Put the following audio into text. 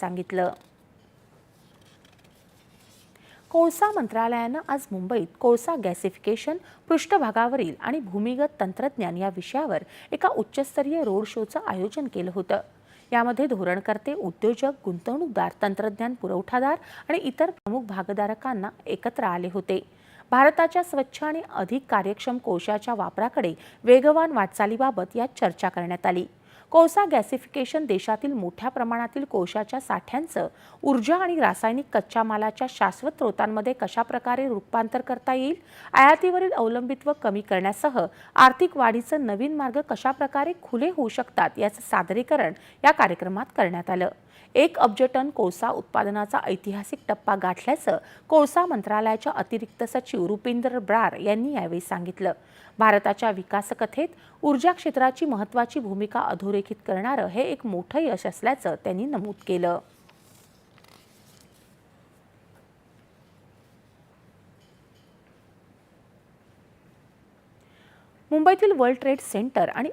सांगितलं. कोळसा मंत्रालयानं आज मुंबईत कोळसा गॅसिफिकेशन पृष्ठभागावरील आणि भूमिगत तंत्रज्ञान या विषयावर एका उच्चस्तरीय रोड शोचं आयोजन केलं होतं. यामध्ये धोरणकर्ते उद्योजक गुंतवणूकदार तंत्रज्ञान पुरवठादार आणि इतर प्रमुख भागधारकांना एकत्र आले होते. भारताच्या स्वच्छ आणि अधिक कार्यक्षम कोळशाच्या वापराकडे वेगवान वाटचालीबाबत यात चर्चा करण्यात आली. कोळसा गॅसिफिकेशन देशातील मोठ्या प्रमाणातील कोळशाच्या साठ्यांचं ऊर्जा आणि रासायनिक कच्च्या मालाच्या शाश्वत स्रोतांमध्ये कशाप्रकारे रूपांतर करता येईल आयातीवरील अवलंबित्व कमी करण्यासह आर्थिक वाढीचं नवीन मार्ग कशाप्रकारे खुले होऊ शकतात याचं सादरीकरण या कार्यक्रमात करण्यात आलं. एक अब्ज टन कोळसा उत्पादनाचा ऐतिहासिक टप्पा गाठल्याचं कोळसा मंत्रालयाच्या अतिरिक्त सचिव रुपिंदर ब्रार यांनी यावेळी सांगितलं. भारताच्या विकासकथेत ऊर्जा क्षेत्राची महत्त्वाची भूमिका अधोरेखित करणारं हे एक मोठं यश असल्याचं त्यांनी नमूद केलं. मुंबईतील वर्ल्ड ट्रेड सेंटर आणि